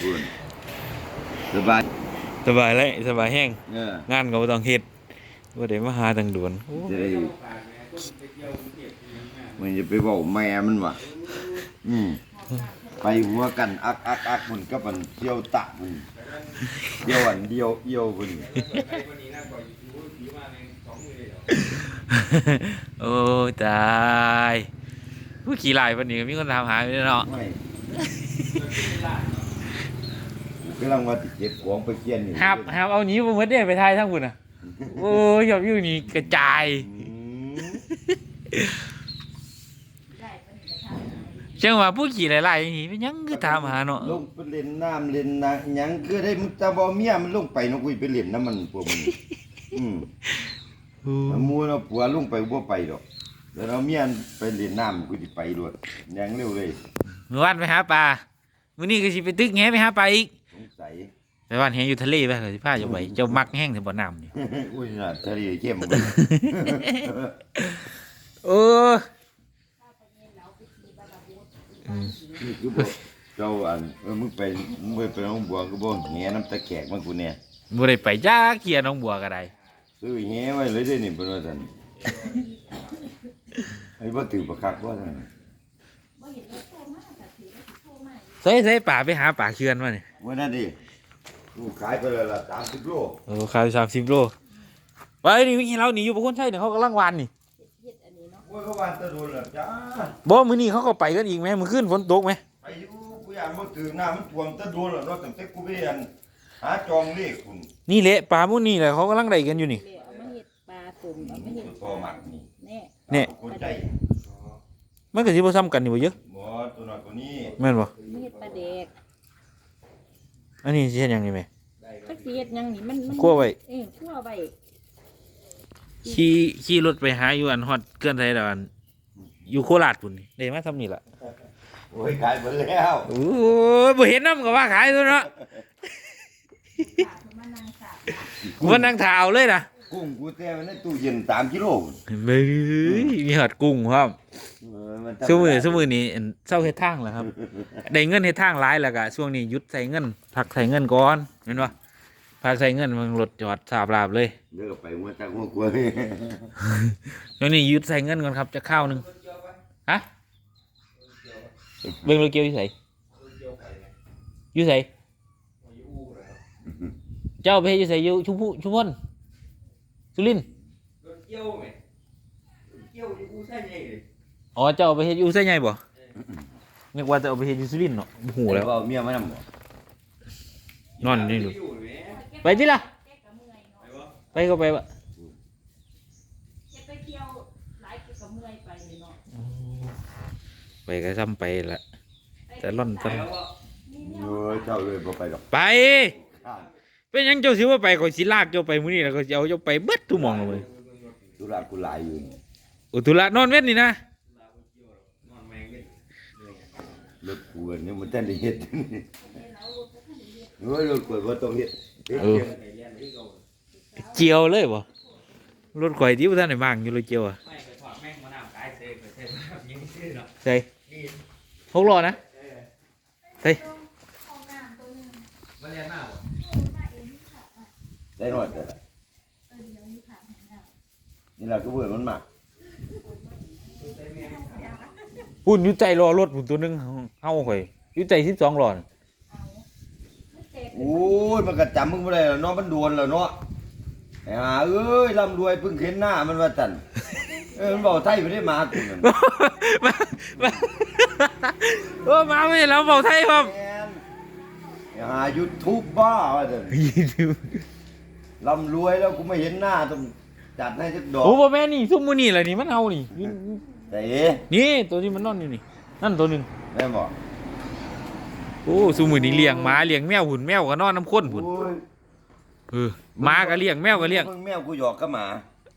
คุณสบาย สบายเลยสบายแห้งเออ งานก็บ่ต้องเฮ็ดบ่ได้มาหาทางด่วนโอ้จะได้มันจะไปบอกแม่มันว่ะอืมไปหัวกันอักอักอักมันก็มันเที่ยวตะมันเที่ยวอันเดียวเอียวมัน โอ้ยตายผู้ขี่ลายวันนี้ก็มีคนถามหาอยู่เนาะไม่กูกำลังว่าติเก็บของไปเกียนนี่ครับครับเอาหนี้บ่หมดเด้ไปทายทั้งพุ่นน่ะ โอ้ยยอดวิวนี่กระจายอืมเชื่อว่าผู้ขี่หลายๆอย่างนี้เป็นหยังคือถามหาเนาะลงไปเล่นน้ำเล่นนะหยังคือได้มึงจะบ่เมียมันลงไปเนาะกูไปเล่นน้ำมันพวกมันอืมเอาห มูเนาะผัวลุงไปบ่ไปดอกแล้วเราเมียนไปเล่นน้ำกูสิไปด้วยยังเร็วเลยเมื่อวานไปหาปลามื้อนี้ก็สิไปตึกแหไปหาปลาอีกสงสัยไปว่านแหอยู่ทะเลไปก็สิพาเจ้าไปเจ้ามักแห้งแต่บ่อน้ำนี่อุ้ยน่ะทะเลเข้มโอ้อืมนี่คือบ่เจ้าอันเออมึงไปมึงไปไปน้องบัวก็บ่แหน้ำตะแขกมากูเนี่ยบ่ได้ไปจ้าเกียน้องบัวก็ได้ ซื้อแหไว้เลยเด้อนี่เพิ่นว่าซั่นไอ้บ่ถือประคักว่าซั่นใส่ใส่ป่าไปหาป่าเคือนมาเนี่ยว่านั่นดิกูขายไปแล้วล่ะ30โลโอ้ขายสามสิบโลไปนี่มีเราหนีอยู่พวกคนใช่เนี่ยเขากำลังวานนี่โอ้ยเขาว่าแตะโดนแล้วจ้าบ่มื้อนี้เขาก็ไปกันอีกไหมมื้อคืนฝนตกไหมไปอยู่กูอยากบ่ถือหน้ามันท่วมแตะโดนแล้วเนาะตั้งแต่กูไปอัน หาจองเลขคุณนี่แหละป่ามื้อนี้แหละเขากำลังได้กันอยู่นี่เลยเอามาเห็ดปลาตุ่มเอามาเห็ดตัวหมักนี่แน่เนี่ย คนใจมันก็สิบ่ซ้ำกันนี่บ่เยอะบ่ตัวน้อยกว่านี้แม่นบ่เอามาเห็ดปลาแดกอันนี้สิเฮ็ดหยังนี่แม่จักสิเฮ็ดหยังนี่มันมันคั่วไว้เออคั่วไว้ขี่ขี่รถไปหาอยู่อันฮอดเกินไทยดอกอันอยู่โคราชพุ่นนี่ได้มาซ้ำนี่ล่ะโอ้ยขายหมดแล้วโอ้ยบ่เห็นนำก็ว่าขายตัวเนาะ กูว่านั่งถ่าเอาเลยนะกุ้งกูแต้ไว้ในตู้เย็น3กิโลเบ้ยมีหอดกุ้งพร้อมเออมันช่วงมือช่วงมือนี้อั่นเศร้าเฮ็ดทางแล้วครับ ได้เงินเฮ็ดทางหลายแล้วก็ช่วงนี้หยุดใส่เงินพักใส่เงินก่อนเห็นบ่พักใส่เงินมันรถจอดสาบลาบเลยเด้อไปหัวจักหัวกลัวช่วงนี้หยุดใส่เงินก่อนครับจะข้าวหนึงฮะเบิ่งรถเกี่ยวอยู่ไสอยู่ไส เจ้าไปเฮ็ดอยู่ไสอยู่ชุมพูชุมพลสุรินทร์อ๋อเจ้าไปเฮ็ดอยู่ไสใหญ่บ่นึกว่าจะเอาไปเฮ็ดอยู่สุรินทร์เนาะบ่ฮู้แล้ว เอาเมียมานำบ่นอนนี่ดูไปที่ละไปก็ไปวะจะไปเที่ยวหลายกิจกรรมเมื่อยไปเลยเนาะไปก็ซ้ำไปละ แต่ร่อนซ้เออเจ้าเลยบ่ไปดอกำไป เป็นหยังเจ้าสิว่าไปก็สิลากเจ้าไปมื้อนี้แล้วก็สิเอาเจ้าไปเบิดทุกหมองเลยธุระกูหลายอยู่อุตุละนอนเว้นนี่นะรถกูเนี่ยมันแต่ได้เฮ็ดโอ้ยรถกูบ่ต้องเฮ็ดเฮ็ดเออเจียวเลยบ่รถข่อยที่บ่ทันได้มางอยู่เลยเจียวอะใช่หกล้อนะใช่ ได้รอดเด้อนี่ล่ะคือเพิ่นมันมักปุ่นอยู่ใจรอรถปุ่นตัวหนึงเฮาข่อยอยู่ใจ12ล้อน่ะโอ้ยมันก็จำมึงบ่ได้แล้วเนาะมันโดนแล้วเนาะไอ้ห่าเอ้ยร่ำรวยเพิ่งเห็นหน้ามันว่าจันเออมันบอกไทยบ่ได้มากูนั่นมามาโอ้มาไม่แล้วเบาไทยครับแม่นไอ้ห่ายูทูบบ้าว่าจัน ร่ำรวยแล้วกูไม่เห็นหน้าต้องจัดให้สักดอกโอ้บ่แม่นนี่ซุมมือนี่แหละนี่มันเอานี่อยู่แต่นี่ตัวนี้มันนอนอยู่นี่นั่นตัวหนึงแม่นบ่โอ้ซุมมือนี่เลี้ยงหมาเลี้ยงแมวหุ่นแมวก็นอนน้ำข้นหุ่นโอ้ยเออหมาก็เลี้ยงแมวก็เลี้ยงมึงแมวกูหยอกกับหมา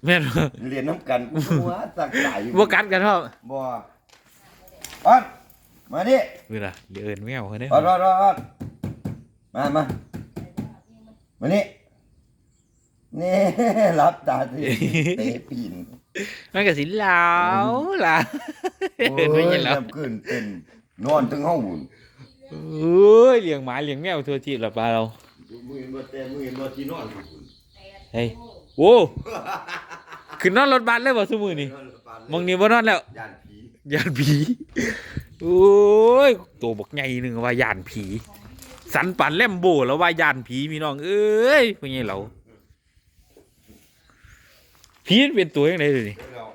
แม่นบ่เรียนน้ำกันกูหัวสักตายอยู่บ่กัดกันครับบ่ออนมาดิเวลาเดี๋ยวเอิ้นแมวเขาเด้ออนออนออนออนมามามานี่ นี่รับตาสิเตะปีนมันก็สิหลาวล่ะโอ้เห็นไหมยเห็นแล้วจำขึ้นเต้นนอนถึงห้องบุญเอ้ยเลี้ยงหมาเลี้ยงแมวทั่วทีบละปลาเรามือเห็นบ่แต่มือเห็นบ่ที่นอนบุญเฮ้ยโว้ขึ้นนอนรถบัสเลยบ่ซุมื้อนี่มองนี่บ่นอนแล้วย่านผีย่านผีโอ้ยตัวบักใหญ่หนึงว่าย่านผี สันปันแลมโบแล้วว่าย่านผีพี่น้องเอ้ยพวกนี้เรา ผีมันเป็นตัวยังไงเลยนี่แล้ว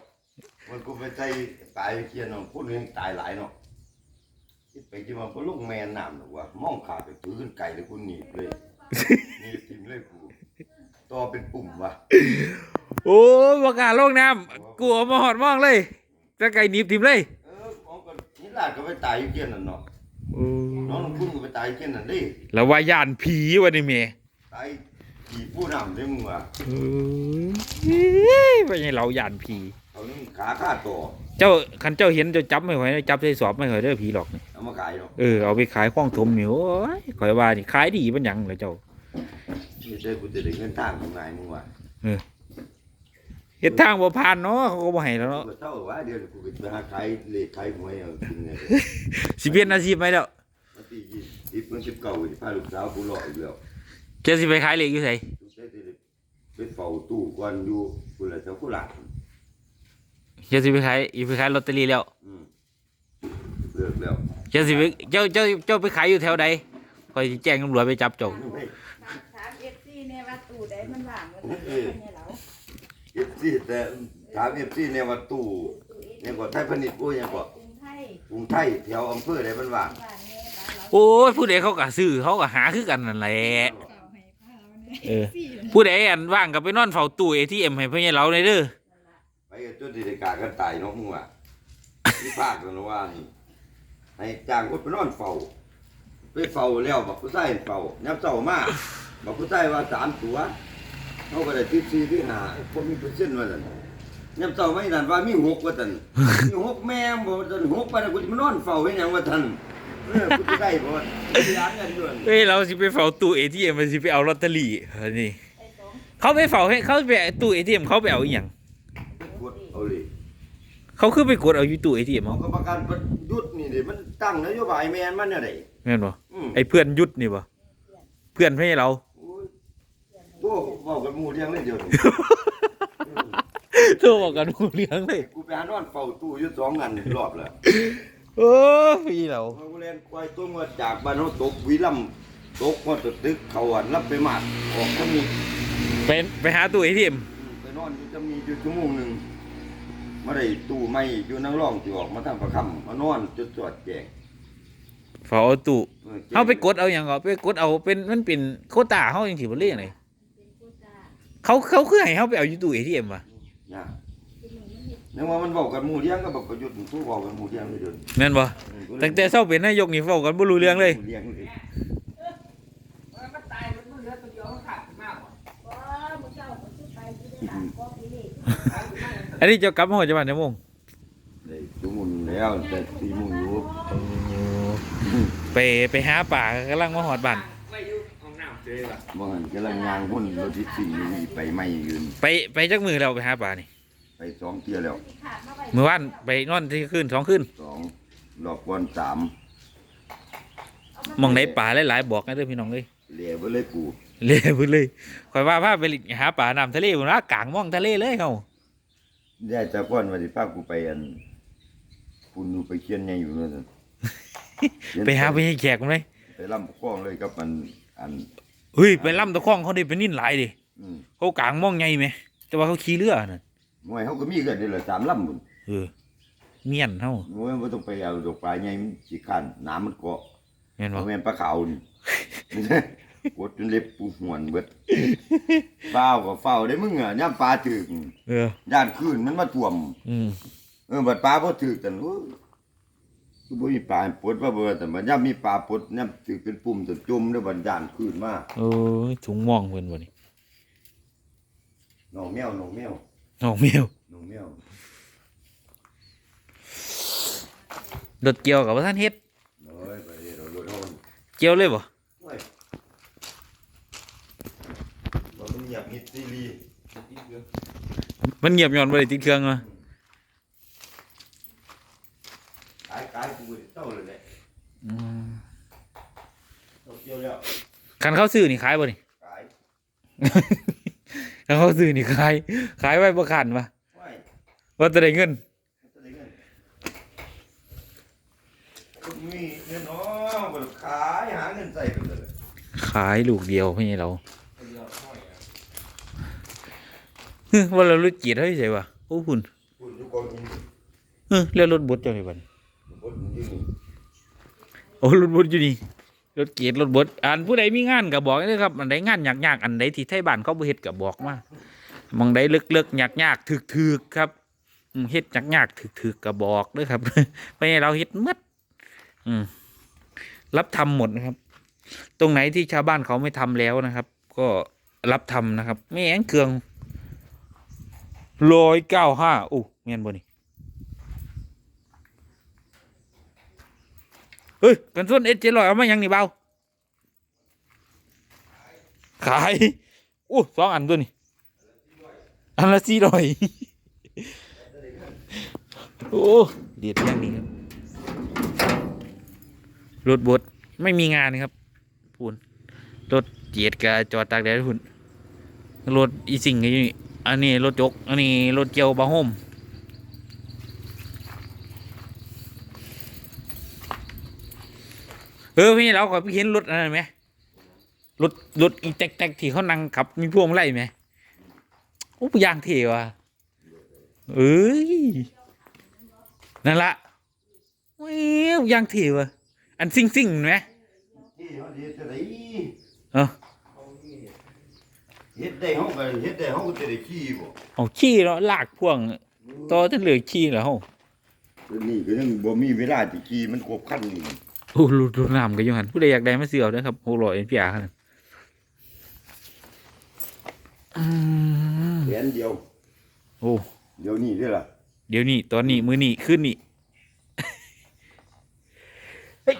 มันกูไปใจตายเคียนเนาะคนนึงตายหลายเนาะคิดไปคิดมาบ่ลงแม่น้ำหรอกว่ามองขาไปปืนไก่เลยกูหนีบเลยหนีบทิ่มเลยกูต่อเป็นปุ่มว่ะโอ้ยบ่กล้าลงน้ำกลัวมาหอดมองเลยจะไก่หนีบทิมเลยเออของก็นี่ลาดก็ไปตายอยู่เคียนนั่นเนาะน้องคุณก็ไปตายอยู่เคียนนั่นดิแล้วว่าย่านผีวะนี่แม่ตาย ผีผู้นำได้มึงว่ะเอ้ยว่าไงเราย่านผีเอานี่ขาขาดต่อเจ้าคันเจ้าเห็นเจ้าจับไม่ไหวนะจับใส่สอบไม่ไหวเด้อผีหรอกนี่เอามาขายเนาะเออเอาไปขายข้องถมนี่โอ้ยข่อยว่านี่ขายดีมันหยังเลยเจ้าไม่ใช่กูจะได้เงินทางของนายมึงว่ะเฮ็ดทางบ่ผ่านเนาะเขาก็บ่ให้แล้วเนาะกูเท่าว่าเดี๋ยวกูไปหาขายเลขขายหวยเอากินเนี่ยสิเปลี่ยนอาชีพไหมแล้ววันที่ยี่สิบมันสิบเก้าสิพาลูกสาวกูรออีกแล้ว เจะสิไปขายเหล็กอยู่ไสลูกชายจะได้ไปเฝ้าตู้ก่อนอยู่กูละเจ้ากูหลานเจะสิไปขายอีไปขายลอตเตอรี่แล้วอืมเลิกแล้วเจะสิไปเจ้าเจ้าเจ้าไปขายอยู่แถวใดข่อยสิแจ้งตำรวจไปจับเจ้าไม่ถามเอฟซีเนี่ยว่าตู้ใดมันว่างก็ได้เนี่ยเราเอฟซีแต่ถามเอฟซีเนี่ยว่าตู้เนี่ยก็ไทยพาณิชย์กูยังก็กรุงไทยกรุงไทยแถวอำเภอใดมันว่างว่างแน่บ้านเราโอ้ยผู้ใดเขาก็ซื้อเขาก็หาคือกันนั่นแหละ เก่าให้พาเราเนี่ยเออ ผู้ใดอันว่างก็ไปนอนเฝ้าตู้ ATM ให้เพิ่นเราได้เด้อไปกับจุดที่ได้กากันตายเนาะมึงว่ะที่ภาคกันว่านี่ให้จ้างคนไปนอนเฝ้าไปเฝ้าแล้วบักผู้ชายเฝ้ายับเจ้ามาบักผู้ชายว่าสามตัวเขาก็ได้ติดสี่ที่หาพวกมีเปอร์เซ็นต์ว่าซั่นยับเจ้าไม่นั่นว่ามีหกว่าซั่นมีหกแม่บ่ว่าซั่นหกไปแล้วกูจะมานอนเฝ้าให้หยังว่าซั่น เออกูจะได้บ่ว่าสิย้านกันด้วยเฮ้ยเราสิไปเฝ้าตู้ ATM มันสิไปเอาลอตเตอรี่เออนี่ไอ้สองเขาไปเฝ้าให้เขาไปตู้ ATM เขาไปเอาอีหยังกดเอาเลยเขาคือไปกดเอาอยู่ตู้ ATM เอาเอากรรมการประยุทธ์นี่ดิมันตั้งนโยบายแม่นมันเนี่ยไดแม่นบ่อืมไอ้เพื่อนยุดนี่บ่เพื่อนให้เรา โอ้ยโอ้เว้ากันหมู่เรียงเลยเดี๋ยวนี้โทรบอกกันรู้เรื่องเลย กูไปหานอนเฝ้าตู้อยู่สองงานรอบแล้ว โอ้พี่เราเขาก็เล่นควายต้นว่าจากบ้านเขาตกวิลัมตกมาตึกเขาอะรับไปมาดออกก็มีไปไปหาตู้ ATM ไปนอนอยู่จะมีอยู่ชั่วโมงหนึ่งมาได้ตู้ไม่อยู่นั่งร่องที่ออกมาทำประคำมานอนจดจอดแจงเฝ้าเอาตู้ออแจงเฮาไปกดเอาหยังก็ไปกดเอาเป็นมันเป็นโควต้าเฮาจังซี่บ่เรียกไดเป็นผู้จ้าเขาเขาคือให้เฮาไปเอาอยู่ตู้ ATM ว่ะเนี่ยที่หนึ่งมันเห็ นนึกว่ามันบอกกันหมู่เลี้ยงก็บอกประยุทธ์ตู้บอกกันหมู่เลี้ยงเลยเดินแม่นบ่ตั้งแต่เช้าเป็นนายกนี่เว้ากันบ่รู้เรื่องเลยหมู่เลี้ยงเลยมันตายมันเหลือตัวเดียวมันขาดมากกว่าก็มื้อเช้าก็สิไปที่ได้หลานก็พี่นี่อันนี้เจ้ากลับมาฮอดจังหวัดจังมงได้ชั่วโมงแล้วแต่สี่โมงอยู่ไปไปหาป่ากำลังมาฮอดบ้านไว้อยู่ห้องน้ำเจอว่ะบ่หันกำลังยางหุ่นรถที่สี่อยู่นี่ไปไม่ยืนไปไปจักมือแล้วไปหาป่านี่ ไปสองเที่ยวแล้วขาดมาไว้เมื่อวานไปนอนที่คืนสองคืนสองรอบวันสามหมองไหนป่าหลายๆบอกกันเด้อพี่น้องเอ้ยเหลียไปเลยกูเลยพุ่นเลยข่อยว่าพาไปหาป่าน้ำทะเลพุ่นว่ากลางม่องทะเลเลยเฮายายจะก้อนว่าสิพากูไปอันคุณอยู่ไปเขียนไงอยู่นั่นน่ะเขียนไปหาไปให้แขกมันไหมไปลำคล้องเลยกับมันอันเฮ้ยไปล่ำตะข้องเขาได้ไปนิ่นหลายดิอืมเขากลางม่องไงไหมแต่ว่าเขาขี่เรือน่ะ มวยเขาก็มีกันนี่แหละสามลำบุญเออเมียนเฮามวยบ่ต้องไปเอาดอกปลาใหญ่มันสิคันน้ำมันเกาะแม่นบ่เอาแม่นปลาขาวนี่ กดจนเล็บปูหวนเบิดเฝ้าวก็เฝ้าวได้มึงอะย่ำปลาถึกเออย่านคืนมันมาท่วม อืมเออบัดปลาบ่ถึกกันโอ้ยคือบ่มีปลาให้ปลดว่าเบิดแต่มันย่ำมีปลาปลดย่ำถึกเป็นปุ่มจนจมแล้วบัดย่านคืนมาโอ้ยถุงม่องเพิ่นบ่นี่น้องแมวน้องแมว น้องแมวน้องแมวรถเกี่ยวกับว่าท่านเฮ็ดโอ้ยไปเดี๋ยวรถโอนเกี่ยวเลยบ่โอ้ยบ่ต้องเหยียบมิดซีรีส์มันเงียบย้อนบ่ได้ติดเครื่องมาขายขายกูเจ้าเลยแหละเจ้าเกี่ยวแล้วคันเขาซื้อนี่ขายบ่นี่ขาย คันเขาซื้อนี่ขาย ขายไว้บ่คันปะไว้ว่าจะได้เงินจะได้เงินคนมีเงินน้องก็ขายหาเงินใส่ไปเลยขายลูกเดียวไม่ใช่เราเฮ้ยว่าเรารถจีดเฮ้ยใช่ปะโอ้คุณพูดทุกคนเฮ้ยแล้วรถบดจังไงบัดนี้บดอยู่นี่โอ้รถบดอยู่นี่ รถเกียรรถบดอันผู้ใดมีงานก็บอกเลยครับอันใดงานยากๆอันใดที่ไทยบ้านเขาบ่เฮ็ดก็บอกมาบางใดเลิกๆยากๆถึกๆครับเฮ็ดยากๆถึกๆก็บอกเด้อครับไม่ให้เราเฮ็ดมดอืมรับทำหมดนะครับ ตรงไหนที่ชาวบ้านเขาไม่ทำแล้วนะครับ ก็รับทำนะครับไม่แองเคืองร้อยเก้าห้าอู้เมียนบนี่ เฮ้ยกันส่วนเอสเจลอยเอามายังนี่เบาขายอู้สองอันตัวนี่อันละสี่ร้อยโอ้เดียดย่างนี้ครับรถบดไม่มีงานครับพูนรถเจียดกับจอดตากแดดพุ่นรถอีสิงก็อยู่นี่อันนี้รถจก อันนี้รถเกียวบาโฮม ออพี่เราก็ไปเห็นรถอะไรไหมรถรถอีแตกๆที่เขานั่งขับ มีพวงมาลัยไหมโอ้ยางเท่ว่ะเอ้ยนั่นละเว้ยยางเท่ว่ะอันซิ่งซิ่งๆไหมที่เขาเฮ็ดจะได้เออเฮ็ดได้เขาก็เฮ็ดได้เขาก็จะได้ขี้บ่เอาขี้แล้วลากพ่วงต่อจนเหลือขี้แล้วเดี๋ยวนี่ก็ยังบ่มีเวลาสิขี้มันครบคันนี่ โอ้ลูดูน้ำกันอยู่หันผู้ใดอยากได้มาเสือเอาเด้อครับหกร้อยเอ็นพีอาร์ครับอืมแขนเดียว โอ้เดี๋ยวนี้เด้อล่ะเดี๋ยวนี้ตอนนี้มือนี้ขึ้นนี่เฮ้ย